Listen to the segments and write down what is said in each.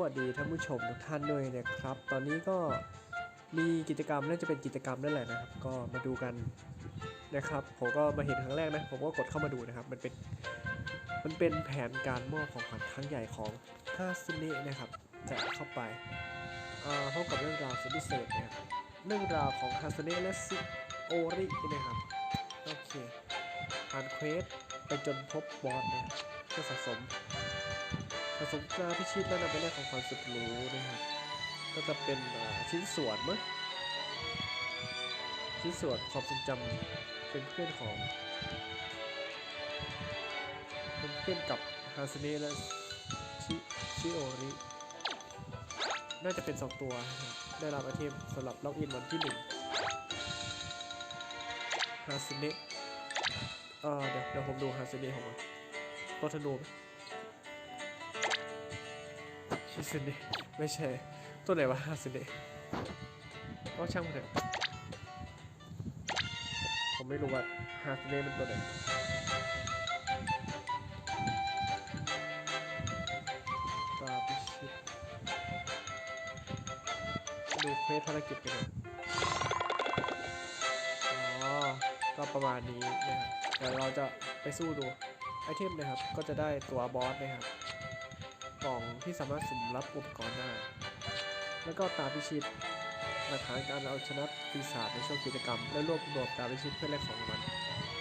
วัสดีท่านผู้ชมทุกท่านด้วยนะครับ ตอนนี้ก็มีกิจกรรมน่าจะเป็นกิจกรรมนั่นแหละนะครับ ก็มาดูกันนะครับ ผมก็มาเห็นครั้งแรกนะ ผมก็กดเข้ามาดูนะครับ มันเป็นมันเป็นแผนการมอบของขวัญครั้งใหญ่ของฮาซึเนะนะครับจะเข้าไปเอ่อพบกับเรื่องราวสุดพิเศษนะครับเรื่องราวของฮาซึเนะและซิโอรินะครับโอเคผ่านเควสไปจนพบบอสนะครับเพื่อสะสม ผสมตราพิชิตและนำไปแลกของขวัญสุดรู้นะครับ ก็จะเป็นชิ้นส่วนมั้งชิ้นส่วนความทรงจำเป็นเพื่อนของเป็นเพื่อนกับฮาสเนะและชิชิโอริน่าจะเป็น 2 ตัวนะครับได้รับไอเทมสำหรับล็อกอินวันที่1ฮาสเนะเออเดี๋ยวเดี๋ยวผมดูฮาสเนะของมันตัวธนูไหม ฮิสเนะไม่ใช่ ตัวไหนวะฮาสเนะก็ช่างมันเถอะผมไม่รู้ว่าฮาสเนะมันตัวไหนตาพิชิตดูเควสภารกิจกันน่อยอ๋อ ก็ประมาณนี้นะครับ เดี๋ยวเราจะไปสู้ดู ไอเทมนะครับ ก็จะได้ตัวบอสนะครับ กล่องที่สามารถสุ่มรับอุปกรณ์ได้ แล้วก็ตาพิชิตหลักฐานการเอาชนะปีศาจในช่วงกิจกรรม และรวบรวมตาพิชิตเพื่อแลกของรางวัล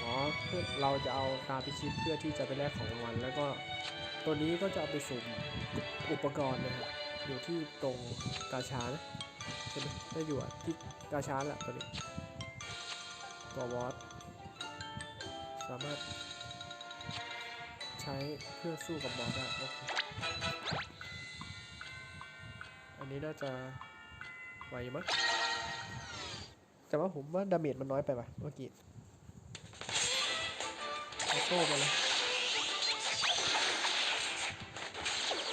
อ๋อเพื่อเราจะเอาตาพิชิตเพื่อที่จะไปแลกของรางวัลแล้วก็ตัวนี้ก็จะเอาไปสุ่มอุปกรณ์นะครับอยู่ที่ตรงกาชานะใช่ไหมได้อยู่ที่กาชาแหละตัวนี้ตัววอสสามารถ ใช้เพื่อสู้กับบอสได้โอเคอันนี้น่าจะไหวมั้งแต่ว่าผมว่าดาเมจมันน้อยไปป่ะเมื่อกี้เอโต้มาเลย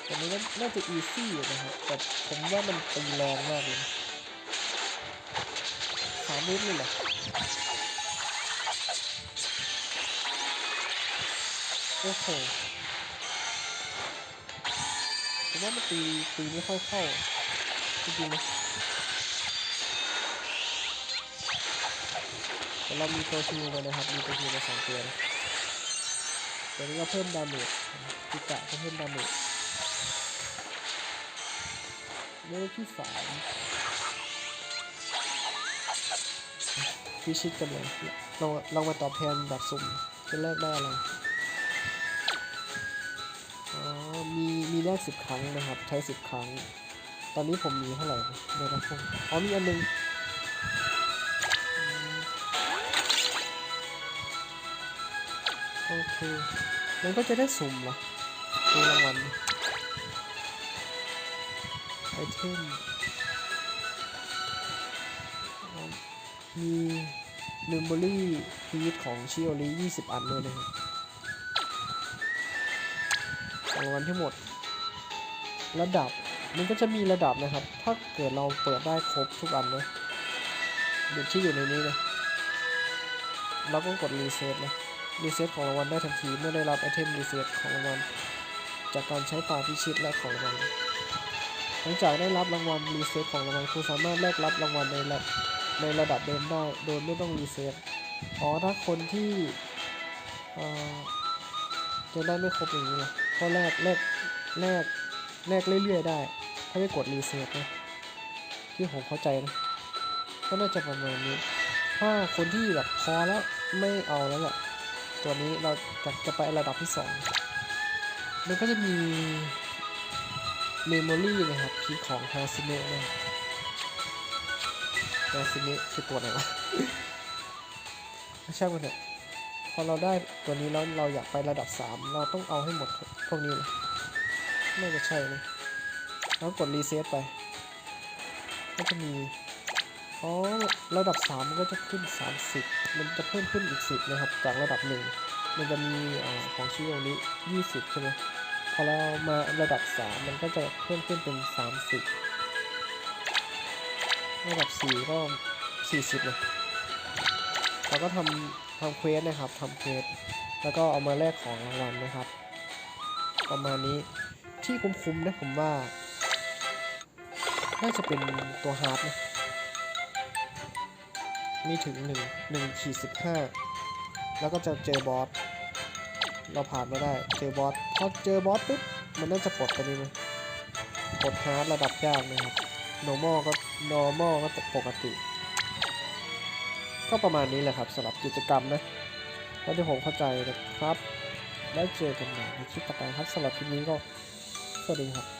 อันนี้น่านาจะอีซี่นะครับแต่ผมว่ามันตีแรงมากเลยสามเมตรเลยเหรอ โอ้โหผมว่ามันตีตีไม่ค่อยเข้าจริงๆนะแต่เรามีตัวชิวมานะครับ มีตัวชิวมาสองตัวนะตัวนี้ก็เพิ่มดาเมจกิกะก็เพิ่มดาเมจเลขที่สามพิชิตกันเลยลองลองมาตอบแทนแบบสุ่มจะแรกได้อะไร แรกสิบครั้งนะครับ ใช้สิบครั้ง ตอนนี้ผมมีเท่าไหร่ในกระพงอ๋อมีอันหนึงโอเค มันก็จะได้สุ่มเหรอดูรางวัลไอเทมมีเมมโมรี่พีทของชิโอริ20 อันเลยนะครับรางวัลทั้งหมด ระดับ มันก็จะมีระดับนะครับ ถ้าเกิดเราเปิดได้ครบทุกอันเลยเด็กที่อยู่ในนี้เลยเราก็กดรีเซ็ตนะรีเซ็ตของรางวัลได้ทันทีเมื่อได้รับไอเทมรีเซ็ตของรางวัลจากการใช้ตาพิชิตและของรางวัลหลังจากได้รับรางวัลรีเซ็ตของรางวัลคุณสามารถแลกรับรางวัลในระในระดับเดิมได้โดยไม่ต้องรีเซ็ตอ๋อถ้าคนที่จะได้ไม่ครบอย่างนี้เลยก็แลกแลกแลก แลกเรื่อยๆได้ ถ้าไม่กดรีเซ็ตนะที่ผมเข้าใจนะก็น่าจะประมาณนี้ ถ้าคนที่แบบพอแล้วไม่เอาแล้วแหละตัวนี้เราจะจะไประดับที่สองมันก็จะมีเมมโมรี่นะครับที่ของฮาซิเนะนะฮาซิเนะคือตัวไหนวะช่างมันเถอะพอเราได้ตัวนี้แล้วเราอยากไประดับ 3 เราต้องเอาให้หมดพวกนี้เลย น่าจะใช่นะแล้วกดรีเซ็ตไป ก็จะมีอ๋อระดับ 3 มันก็จะขึ้น 30 มันจะเพิ่มขึ้นอีก 10 นะครับ จากระดับ 1 มันจะมีอของชิโอริ20 ใช่ไหมพอเรามาระดับ 3 มันก็จะเพิ่มขึ้นเป็น 30 ระดับ 4 ก็ 40เลยเราก็ทำทำเควสนะครับทำเควสแล้วก็เอามาแลกของรางวัลนะครับ ประมาณนี้ ที่คุ้มๆนะผมว่า น่าจะเป็นตัวฮาร์ดนะ มีถึงหนึ่งหนึ่งขีดสิบห้าแล้วก็จะเจอบอส เราผ่านไม่ได้ เจอบอส พอเจอบอสปุ๊บ มันน่าจะปลดตัวนี้ไหมปลดฮาร์ดระดับยากนะครับ normal ก็ normal ก็ปกติ ก็ประมาณนี้แหละครับสำหรับกิจกรรมนะแล้วที่ผมเข้าใจนะครับ แล้วเจอกันใหม่ในคลิปต่อไปครับสำหรับคลิปนี้ก็ วัสดีครับ